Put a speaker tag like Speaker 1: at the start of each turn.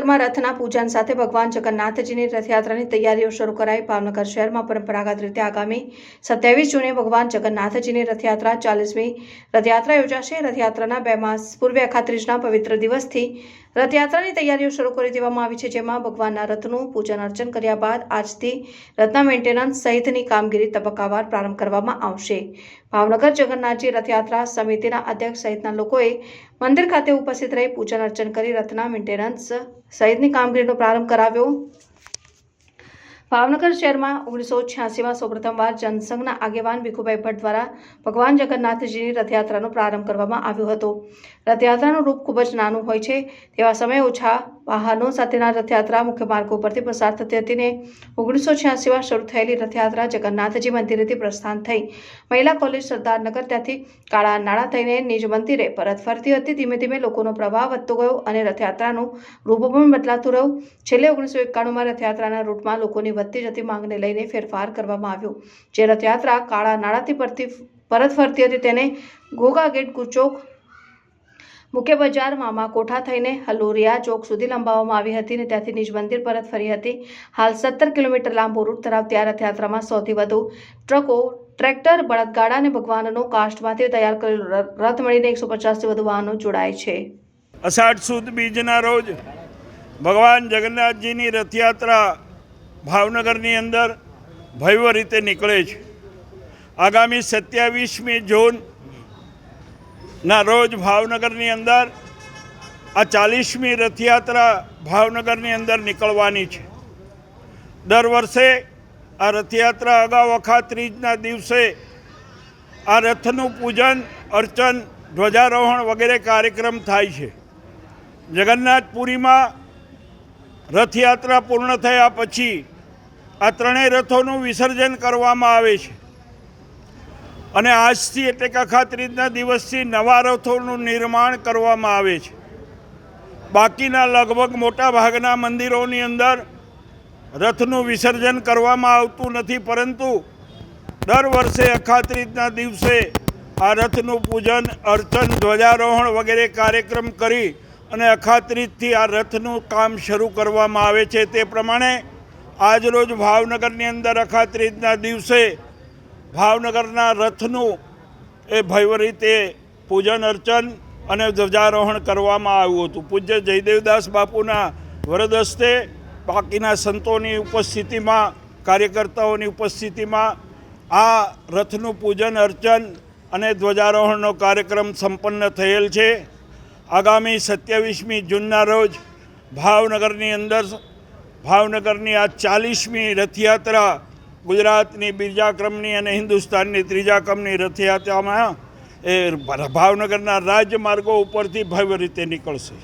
Speaker 1: ભાવનગરમાં રથના પૂજન સાથે ભગવાન જગન્નાથજીની રથયાત્રાની તૈયારીઓ શરૂ કરાઈ. ભાવનગર શહેરમાં પરંપરાગત રીતે આગામી સત્યાવીસ જૂને ભગવાન જગન્નાથજીની રથયાત્રા ચાલીસમી રથયાત્રા યોજાશે. રથયાત્રાના બે માસ પૂર્વે અખાત્રીજના પવિત્ર દિવસથી રથયાત્રાની તૈયારીઓ શરૂ કરી દેવામાં આવી છે, જેમાં ભગવાનના રથનું પૂજન અર્ચન કર્યા બાદ આજથી રથના મેન્ટેનન્સ સહિતની કામગીરી તબક્કાવાર પ્રારંભ કરવામાં આવશે. ભાવનગર જગન્નાથજી રથયાત્રા સમિતિના અધ્યક્ષ સહિતના લોકોએ મંદિર ખાતે ઉપસ્થિત રહી પૂજન અર્ચન કરી રથના મેન્ટેનન્સ સહિતની કામગીરીનો પ્રારંભ કરાવ્યો. ભાવનગર શહેરમાં ઓગણીસો છ્યાસીમાં સૌપ્રથમવાર જનસંઘના આગેવાન ભીખુભાઈ ભટ્ટ દ્વારા ભગવાન જગન્નાથજીની રથયાત્રાનો પ્રારંભ કરવામાં આવ્યો હતો. રથયાત્રાનું રૂપ ખૂબ જ નાનું હોય છે, તેવા સમયે ઓછા વાહનો સાથેના રથયાત્રા મુખ્ય માર્ગો પરથી પસાર થતી હતી ને ઓગણીસો છ્યાસીમાં શરૂ થયેલી રથયાત્રા જગન્નાથજી મંદિરેથી પ્રસ્થાન થઈ. મહિલા કોલેજ સરદારનગર ત્યાંથી કાળા નાળા થઈને નિજ મંદિરે પરત ફરતી હતી. ધીમે ધીમે લોકોનો પ્રવાહ વધતો ગયો અને રથયાત્રાનું રૂપ પણ બદલાતું રહ્યું. છેલ્લે ઓગણીસો એકાણુંમાં રથયાત્રાના રૂટમાં લોકોની વધતી જતી માંગને લઈને ફેરફાર કરવામાં આવ્યો. જે રથયાત્રા કાળા નાળાથી પરથી પરત ફરતી હતી તેને ગોગા ગેટ કુચોક મુખ્ય બજારમાં માં કોઠા થઈને હલોરિયા ચોક સુધી લંબાવવામાં આવી હતી અને ત્યાંથી નિજ મંદિર પરત ફરી હતી. હાલ સત્તર કિલોમીટર લાંબો રૂટ ધરાવતી આ રથયાત્રામાં સૌથી વધુ ટ્રકો, ટ્રેક્ટર, બળદગાડા અને ભગવાનનો કાસ્ટમાંથી તૈયાર કરેલો રથ મળીને એકસો પચાસથી વધુ વાહનો જોડાય છે.
Speaker 2: અષાઢ સુદ બીજના રોજ ભગવાન જગન્નાથજીની રથયાત્રા ભાવનગરની અંદર ભવ્ય રીતે નીકળે છે. આગામી સત્યાવીસમી જૂન ના રોજ ભાવનગરની અંદર આ ચાલીસમી રથયાત્રા ભાવનગરની અંદર નીકળવાની છે. દર વર્ષે આ રથયાત્રા અગાઉ ત્રીજના દિવસે આ રથનું પૂજન, અર્ચન, ધ્વજારોહણ વગેરે કાર્યક્રમ થાય છે. જગન્નાથપુરીમાં રથયાત્રા પૂર્ણ થયા પછી આ ત્રણેય રથોનું વિસર્જન કરવામાં આવે છે. અને આજથી એટલે કે અખાત્રીજના દિવસથી નવા રથોનું નિર્માણ કરવામાં આવે છે. બાકીના લગભગ મોટા ભાગના મંદિરોની અંદર રથનું વિસર્જન કરવામાં આવતું નથી, પરંતુ દર વર્ષે અખાત્રીજના દિવસે આ રથનું પૂજન, અર્ચન, ધ્વજારોહણ વગેરે કાર્યક્રમ કરી અને અખાત્રીજથી આ રથનું કામ શરૂ કરવામાં આવે છે. તે પ્રમાણે આજરોજ ભાવનગરની અંદર અખાત્રીજના દિવસે ભાવનગરના રથનું એ ભવ્ય રીતે પૂજન અર્ચન અને ધ્વજારોહણ કરવામાં આવ્યું હતું. પૂજ્ય જયદેવદાસ બાપુના વરદ હસ્તે બાકીના સંતોની ઉપસ્થિતિમાં, કાર્યકર્તાઓની ઉપસ્થિતિમાં આ રથનું પૂજન, અર્ચન અને ધ્વજારોહણનો કાર્યક્રમ સંપન્ન થયેલ છે. આગામી સત્યાવીસમી જૂનના રોજ ભાવનગરની અંદર ભાવનગરની આ ચાલીસમી રથયાત્રા ગુજરાતની બીજા ક્રમની અને હિન્દુસ્તાનની ત્રીજા ક્રમની રથયાત્રામાં એ ભાવનગરના રાજમાર્ગો ઉપરથી ભવ્ય રીતે નીકળશે.